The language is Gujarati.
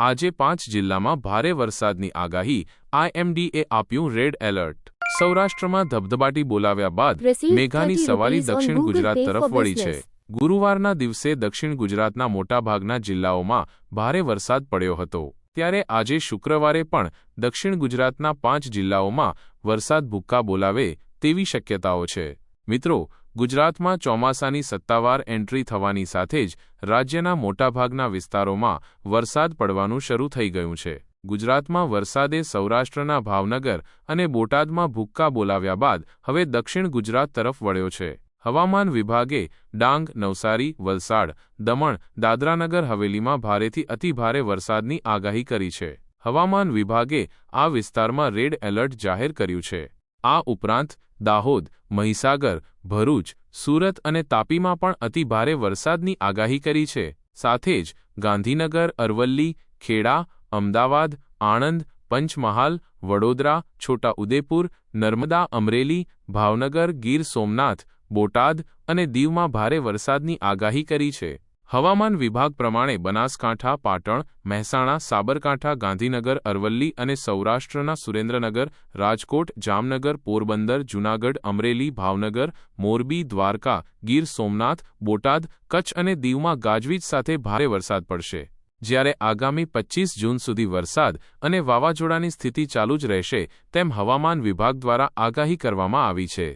આજે પાંચ જિલ્લામાં ભારે વરસાદની આગાહી આઈએમડીએ આપ્યું રેડ એલર્ટ. સૌરાષ્ટ્રમાં ધબધબાટી બોલાવ્યા બાદ મેઘાની સવારી દક્ષિણ ગુજરાત તરફ વળી છે. ગુરુવારના દિવસે દક્ષિણ ગુજરાતના મોટાભાગના જિલ્લાઓમાં ભારે વરસાદ પડ્યો હતો. ત્યારે આજે શુક્રવારે પણ દક્ષિણ ગુજરાતના પાંચ જિલ્લાઓમાં વરસાદ ભૂક્કા બોલાવે તેવી શક્યતાઓ છે. મિત્રો, ગુજરાતમાં ચોમાસાની સત્તાવાર એન્ટ્રી થવાની સાથે જ રાજ્યના મોટાભાગના વિસ્તારોમાં વરસાદ પડવાનું શરૂ થઈ ગયું છે. ગુજરાતમાં વરસાદે સૌરાષ્ટ્રના ભાવનગર અને બોટાદમાં ભૂક્કા બોલાવ્યા બાદ હવે દક્ષિણ ગુજરાત તરફ વળ્યો છે. હવામાન વિભાગે ડાંગ, નવસારી, વલસાડ, દમણ, દાદરાનગર હવેલીમાં ભારેથી અતિભારે વરસાદની આગાહી કરી છે. હવામાન વિભાગે આ વિસ્તારમાં રેડ એલર્ટ જાહેર કર્યું છે. આ ઉપરાંત દાહોદ, મહીસાગર, ભરૂચ, સુરત અને તાપીમાં પણ અતિભારે વરસાદની આગાહી કરી છે. સાથે જ ગાંધીનગર, અરવલ્લી, ખેડા, અમદાવાદ, આણંદ, પંચમહાલ, વડોદરા છોટા ઉદેપુર નર્મદા, અમરેલી, ભાવનગર, ગીર સોમનાથ, બોટાદ અને દીવમાં ભારે વરસાદની આગાહી કરી છે. હવામાન વિભાગ પ્રમાણે બનાસકાંઠા, પાટણ, મહેસાણા, સાબરકાંઠા, ગાંધીનગર, અરવલ્લી અને સૌરાષ્ટ્રના સુરેન્દ્રનગર, રાજકોટ, જામનગર, પોરબંદર, જૂનાગઢ, અમરેલી, ભાવનગર, મોરબી, દ્વારકા, ગીર સોમનાથ, બોટાદ, કચ્છ અને દીવમાં ગાજવીજ સાથે ભારે વરસાદ પડશે. જ્યારે આગામી પચીસ જૂન સુધી વરસાદ અને વાવાઝોડાની સ્થિતિ ચાલુ જ રહેશે, તેમ હવામાન વિભાગ દ્વારા આગાહી કરવામાં આવી છે.